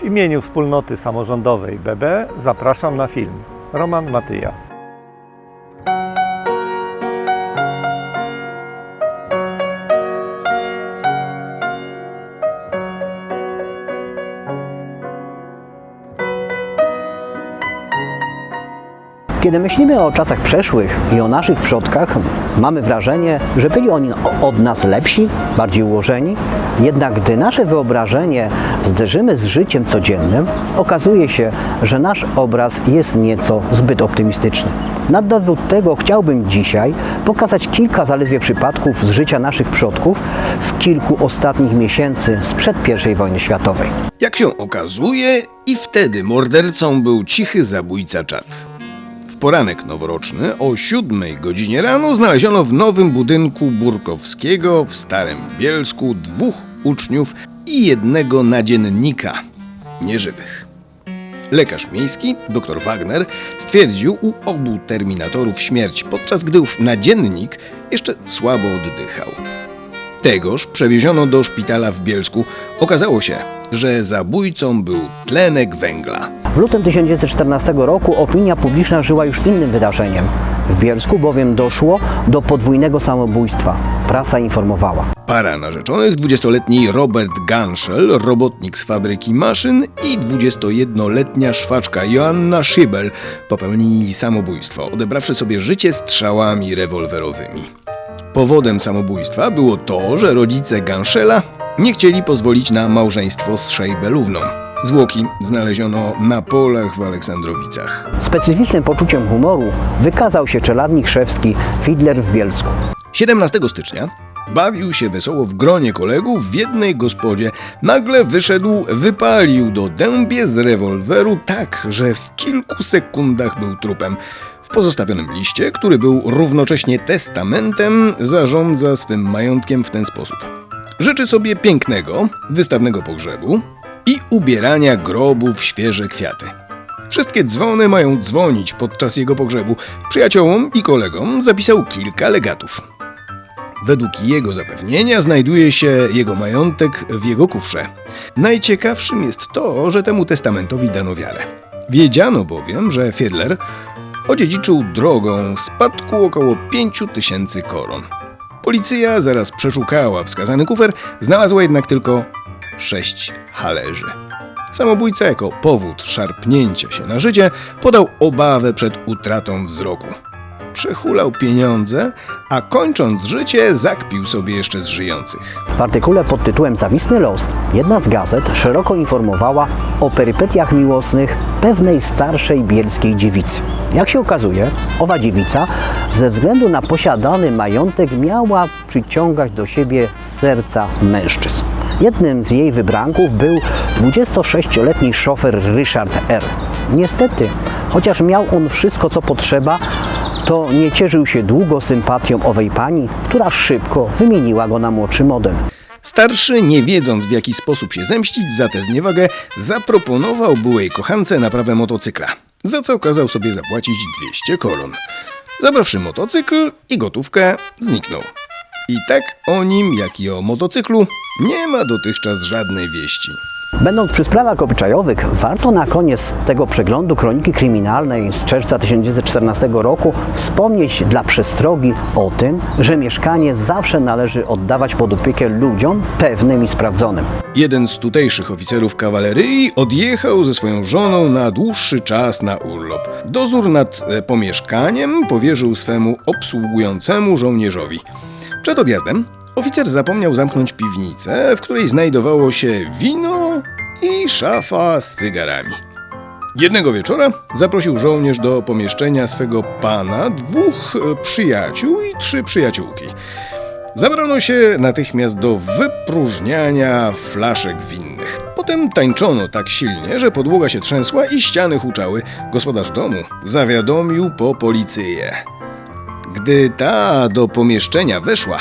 W imieniu wspólnoty samorządowej BB zapraszam na film. Roman Matyja. Kiedy myślimy o czasach przeszłych i o naszych przodkach, mamy wrażenie, że byli oni od nas lepsi, bardziej ułożeni. Jednak gdy nasze wyobrażenie zderzymy z życiem codziennym, okazuje się, że nasz obraz jest nieco zbyt optymistyczny. Na dowód tego chciałbym dzisiaj pokazać kilka zaledwie przypadków z życia naszych przodków z kilku ostatnich miesięcy sprzed I wojny światowej. Jak się okazuje, i wtedy mordercą był cichy zabójca czat. Poranek noworoczny o 7 godzinie rano znaleziono w nowym budynku Burkowskiego w Starym Bielsku dwóch uczniów i jednego nadziennika nieżywych. Lekarz miejski, dr Wagner, stwierdził u obu terminatorów śmierć, podczas gdy ów nadziennik jeszcze słabo oddychał. Tegoż przewieziono do szpitala w Bielsku. Okazało się, że zabójcą był tlenek węgla. W lutym 1914 roku opinia publiczna żyła już innym wydarzeniem. W Bielsku bowiem doszło do podwójnego samobójstwa. Prasa informowała. Para narzeczonych, 20-letni Robert Ganschel, robotnik z fabryki maszyn i 21-letnia szwaczka Joanna Schibel popełnili samobójstwo, odebrawszy sobie życie strzałami rewolwerowymi. Powodem samobójstwa było to, że rodzice Ganschela nie chcieli pozwolić na małżeństwo z Szejbelówną. Zwłoki znaleziono na polach w Aleksandrowicach. Specyficznym poczuciem humoru wykazał się czeladnik szewski Fidler w Bielsku. 17 stycznia bawił się wesoło w gronie kolegów w jednej gospodzie. Nagle wyszedł, wypalił do dębie z rewolweru tak, że w kilku sekundach był trupem. Pozostawionym liście, który był równocześnie testamentem, zarządza swym majątkiem w ten sposób. Życzy sobie pięknego, wystawnego pogrzebu i ubierania grobu w świeże kwiaty. Wszystkie dzwony mają dzwonić podczas jego pogrzebu. Przyjaciołom i kolegom zapisał kilka legatów. Według jego zapewnienia znajduje się jego majątek w jego kufrze. Najciekawszym jest to, że temu testamentowi dano wiarę. Wiedziano bowiem, że Fiedler odziedziczył drogą spadku około 5 tysięcy koron. Policja zaraz przeszukała wskazany kufer, znalazła jednak tylko sześć hależy. Samobójca jako powód szarpnięcia się na życie podał obawę przed utratą wzroku. Przechulał pieniądze, a kończąc życie zakpił sobie jeszcze z żyjących. W artykule pod tytułem Zawisny los jedna z gazet szeroko informowała o perypetiach miłosnych pewnej starszej bielskiej dziewicy. Jak się okazuje, owa dziewica ze względu na posiadany majątek miała przyciągać do siebie serca mężczyzn. Jednym z jej wybranków był 26-letni szofer Ryszard R. Niestety, chociaż miał on wszystko co potrzeba, to nie cieszył się długo sympatią owej pani, która szybko wymieniła go na młodszy model. Starszy, nie wiedząc w jaki sposób się zemścić za tę zniewagę, zaproponował byłej kochance naprawę motocykla, za co kazał sobie zapłacić 200 koron. Zabrawszy motocykl i gotówkę, zniknął. I tak o nim, jak i o motocyklu nie ma dotychczas żadnej wieści. Będąc przy sprawach obyczajowych, warto na koniec tego przeglądu kroniki kryminalnej z czerwca 1914 roku wspomnieć dla przestrogi o tym, że mieszkanie zawsze należy oddawać pod opiekę ludziom pewnym i sprawdzonym. Jeden z tutejszych oficerów kawalerii odjechał ze swoją żoną na dłuższy czas na urlop. Dozór nad e, pomieszkaniem powierzył swemu obsługującemu żołnierzowi. Przed odjazdem oficer zapomniał zamknąć piwnicę, w której znajdowało się wino i szafa z cygarami. Jednego wieczora zaprosił żołnierz do pomieszczenia swego pana dwóch e, przyjaciół i trzy przyjaciółki. Zabrano się natychmiast do wypróżniania flaszek winnych. Potem tańczono tak silnie, że podłoga się trzęsła i ściany huczały. Gospodarz domu zawiadomił po policję. Gdy ta do pomieszczenia weszła,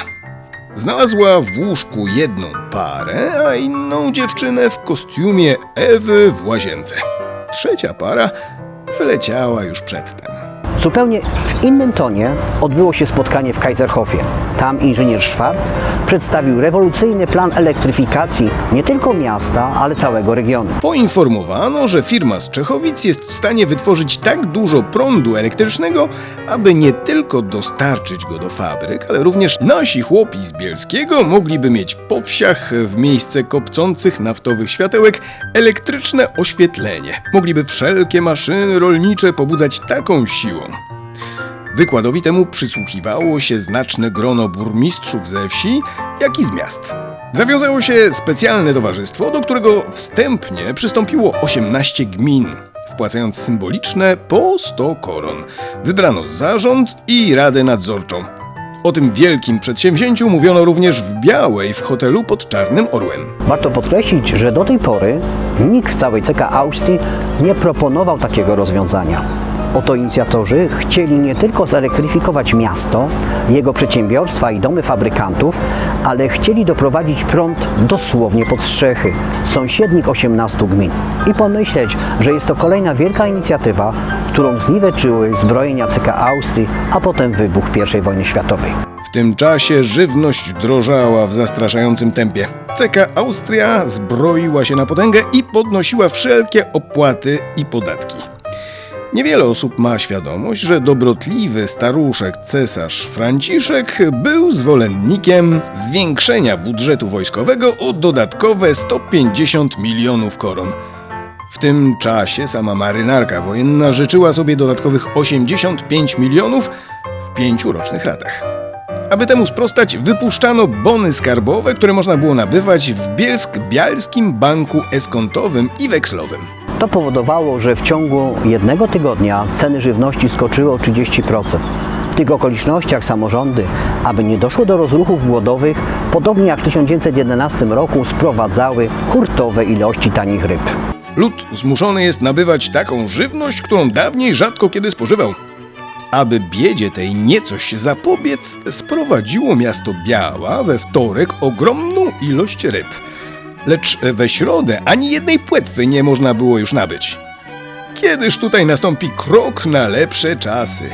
znalazła w łóżku jedną parę, a inną dziewczynę w kostiumie Ewy w łazience. Trzecia para wyleciała już przedtem. Zupełnie w innym tonie odbyło się spotkanie w Kaiserhofie. Tam inżynier Schwarz przedstawił rewolucyjny plan elektryfikacji nie tylko miasta, ale całego regionu. Poinformowano, że firma z Czechowic jest w stanie wytworzyć tak dużo prądu elektrycznego, aby nie tylko dostarczyć go do fabryk, ale również nasi chłopi z Bielskiego mogliby mieć po wsiach w miejsce kopcących naftowych światełek elektryczne oświetlenie. Mogliby wszelkie maszyny rolnicze pobudzać taką siłą. Wykładowi temu przysłuchiwało się znaczne grono burmistrzów ze wsi, jak i z miast. Zawiązało się specjalne towarzystwo, do którego wstępnie przystąpiło 18 gmin, wpłacając symboliczne po 100 koron. Wybrano zarząd i radę nadzorczą. O tym wielkim przedsięwzięciu mówiono również w Białej, w hotelu pod Czarnym Orłem. Warto podkreślić, że do tej pory nikt w całej CK Austrii nie proponował takiego rozwiązania. Oto inicjatorzy chcieli nie tylko zelektryfikować miasto, jego przedsiębiorstwa i domy fabrykantów, ale chcieli doprowadzić prąd dosłownie pod strzechy sąsiednich 18 gmin. I pomyśleć, że jest to kolejna wielka inicjatywa, którą zniweczyły zbrojenia CK Austrii, a potem wybuch I wojny światowej. W tym czasie żywność drożała w zastraszającym tempie. CK Austria zbroiła się na potęgę i podnosiła wszelkie opłaty i podatki. Niewiele osób ma świadomość, że dobrotliwy staruszek cesarz Franciszek był zwolennikiem zwiększenia budżetu wojskowego o dodatkowe 150 milionów koron. W tym czasie sama marynarka wojenna życzyła sobie dodatkowych 85 milionów w pięciu rocznych ratach. Aby temu sprostać, wypuszczano bony skarbowe, które można było nabywać w Bielsk-Bialskim Banku Eskontowym i Wekslowym. To powodowało, że w ciągu jednego tygodnia ceny żywności skoczyły o 30%. W tych okolicznościach samorządy, aby nie doszło do rozruchów głodowych, podobnie jak w 1911 roku sprowadzały hurtowe ilości tanich ryb. Lud zmuszony jest nabywać taką żywność, którą dawniej rzadko kiedy spożywał. Aby biedzie tej niecoś zapobiec, sprowadziło miasto Biała we wtorek ogromną ilość ryb. Lecz we środę ani jednej płetwy nie można było już nabyć. Kiedyż tutaj nastąpi krok na lepsze czasy?